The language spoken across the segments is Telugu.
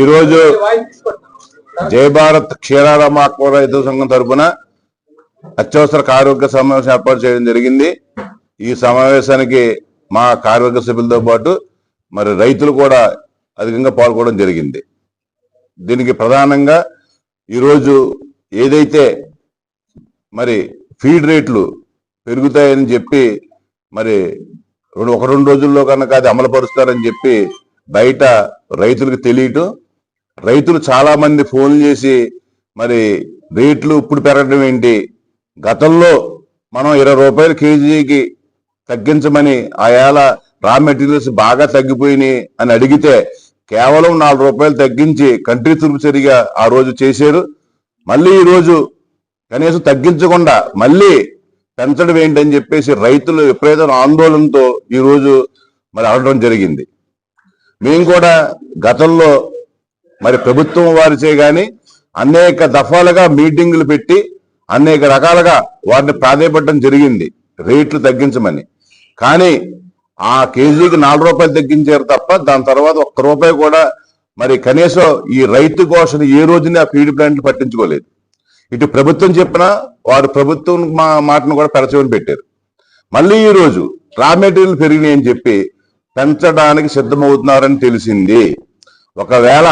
ఈరోజు జయ భారత్ క్షీరారామ ఆక్వా రైతు సంఘం తరపున అత్యవసర ఆరోగ్య సమావేశం ఏర్పాటు చేయడం జరిగింది. ఈ సమావేశానికి మా కార్మిక సభ్యులతో పాటు మరి రైతులు కూడా అధికంగా పాల్గొనడం జరిగింది. దీనికి ప్రధానంగా ఈరోజు ఏదైతే మరి ఫీడ్ రేట్లు పెరుగుతాయని చెప్పి మరి రెండు ఒక రెండు రోజుల్లో కనుక అది అమలు పరుస్తారని చెప్పి బయట రైతులకు తెలియటం రైతులు చాలా మంది ఫోన్ చేసి మరి రేట్లు ఇప్పుడు పెరగడం ఏంటి? గతంలో మనం ఇరవై రూపాయలు కేజీకి తగ్గించమని ఆ రా మెటీరియల్స్ బాగా తగ్గిపోయినాయి అని అడిగితే కేవలం నాలుగు రూపాయలు తగ్గించి కంట్రీ తురుపు సరిగా ఆ రోజు చేశారు. మళ్ళీ ఈరోజు కనీసం తగ్గించకుండా మళ్ళీ పెంచడం ఏంటని చెప్పేసి రైతులు విపరీతమైన ఆందోళనతో ఈ రోజు మరి అడగడం జరిగింది. మేము కూడా గతంలో మరి ప్రభుత్వం వారిచే కానీ అనేక దఫాలుగా మీటింగులు పెట్టి అనేక రకాలుగా వారిని ప్రాధాయపడడం జరిగింది. రేట్లు తగ్గించమని. కానీ ఆ కేజీకి నాలుగు రూపాయలు తగ్గించారు తప్ప దాని తర్వాత ఒక్క రూపాయి కూడా మరి కనీసం ఈ రైతు కోసం ఏ రోజున ఆ ఫీడ్ ప్లాంట్లు పట్టించుకోలేదు. ఇటు ప్రభుత్వం చెప్పినా వారు ప్రభుత్వం మా మాటను కూడా పెరచమని పెట్టారు. మళ్ళీ ఈ రోజు రా మెటీరియల్ పెరిగినాయి అని చెప్పి పెంచడానికి సిద్ధమవుతున్నారని తెలిసింది. ఒకవేళ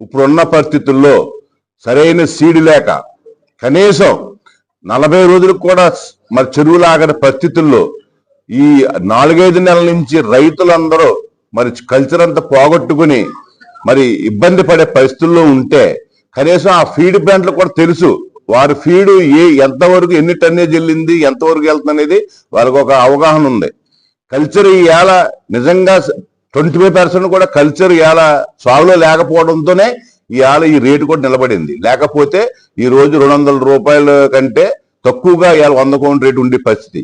ఇప్పుడున్న పరిస్థితుల్లో సరైన సీడ్ లేక కనీసం నలభై రోజులకు కూడా మరి చెరువులాగని పరిస్థితుల్లో ఈ నాలుగైదు నెలల నుంచి రైతులందరూ మరి కల్చర్ అంతా పోగొట్టుకుని మరి ఇబ్బంది పడే పరిస్థితుల్లో ఉంటే కనీసం ఆ ఫీడ్ ప్లాంట్లు కూడా తెలుసు. వారి ఫీడ్ ఏ ఎంతవరకు ఎన్ని టన్నేజ్ వెళ్ళింది ఎంతవరకు వెళ్తుంది అనేది వాళ్ళకి ఒక అవగాహన ఉంది. కల్చర్ ఇవాళ నిజంగా ట్వంటీ ఫైవ్ పర్సెంట్ కూడా కల్చర్ ఇవాళ సాగులో లేకపోవడంతోనే ఇవాళ ఈ రేటు కూడా నిలబడింది. లేకపోతే ఈ రోజు రెండు వందల రూపాయల కంటే తక్కువగా ఇవాళ వంద కోట్ల రేటు ఉండే పరిస్థితి.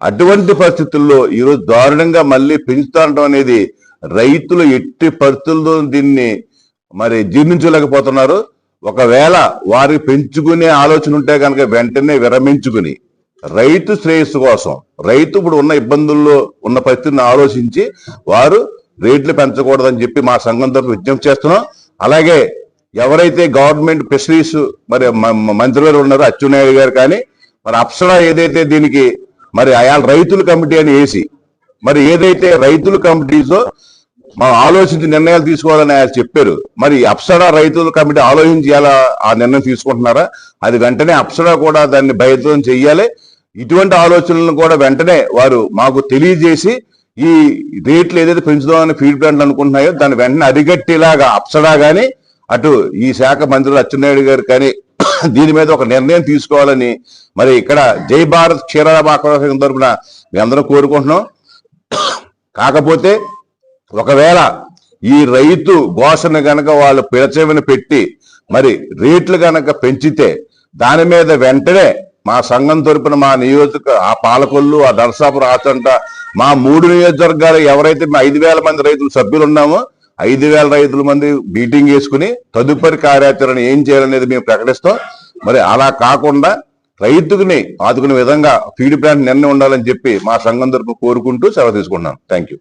అటువంటి పరిస్థితుల్లో ఈరోజు దారుణంగా మళ్ళీ పెంచుతాడటం అనేది రైతులు ఎట్టి పరిస్థితుల్లో దీన్ని మరి జీర్ణించలేకపోతున్నారు. ఒకవేళ వారి పెంచుకునే ఆలోచన ఉంటే కనుక వెంటనే విరమించుకుని రైతు శ్రేయస్సు కోసం రైతు ఇప్పుడు ఉన్న ఇబ్బందుల్లో ఉన్న పరిస్థితిని ఆలోచించి వారు రేట్లు పెంచకూడదని చెప్పి మా సంఘం తరఫు విజ్ఞప్తి చేస్తున్నాం. అలాగే ఎవరైతే గవర్నమెంట్ ఫిషరీస్ మరి మ- మ- మంత్రివారు ఉన్నారో అచ్చెన్నాయుడు గారు కానీ మరి అప్సరా ఏదైతే దీనికి మరి ఆయా రైతుల కమిటీ అని వేసి మరి ఏదైతే రైతుల కమిటీసో మనం ఆలోచించి నిర్ణయాలు తీసుకోవాలని ఆయన చెప్పారు. మరి అప్సరా రైతుల కమిటీ ఆలోచించి ఎలా ఆ నిర్ణయం తీసుకుంటున్నారా? అది వెంటనే అప్సరా కూడా దాన్ని బహిర్గతం చెయ్యాలి. ఇటువంటి ఆలోచనలను కూడా వెంటనే వారు మాకు తెలియజేసి ఈ రేట్లు ఏదైతే పెంచుదామని ఫీడ్ ప్లాంట్లు అనుకుంటున్నాయో దాన్ని వెంటనే అరిగట్టేలాగా అప్సరా కానీ అటు ఈ శాఖ మంత్రులు అచ్చెన్నాయుడు గారు కానీ దీని మీద ఒక నిర్ణయం తీసుకోవాలని మరి ఇక్కడ జై భారత్ క్షీరాల తరపున తరఫున మేమందరం కోరుకుంటున్నాం. కాకపోతే ఒకవేళ ఈ రైతు ఘోషణ గనక వాళ్ళు పిలచేమని పెట్టి మరి రేట్లు గనక పెంచితే దాని మీద వెంటనే మా సంఘం తరపున మా నియోజక ఆ పాలకొల్లు ఆ దర్శాపురం ఆచంట మా మూడు నియోజకవర్గాలు ఎవరైతే మా ఐదు వేల మంది రైతులు సభ్యులు ఉన్నామో ఐదు వేల రైతుల మంది మీటింగ్ వేసుకుని తదుపరి కార్యాచరణ ఏం చేయాలనేది మేము ప్రకటిస్తాం. మరి అలా కాకుండా రైతుకుని ఆదుకునే విధంగా ఫీడ్ ప్లాంట్ నిర్ణయం ఉండాలని చెప్పి మా సంఘం తరపు కోరుకుంటూ సెలవు తీసుకున్నాను థ్యాంక్ యూ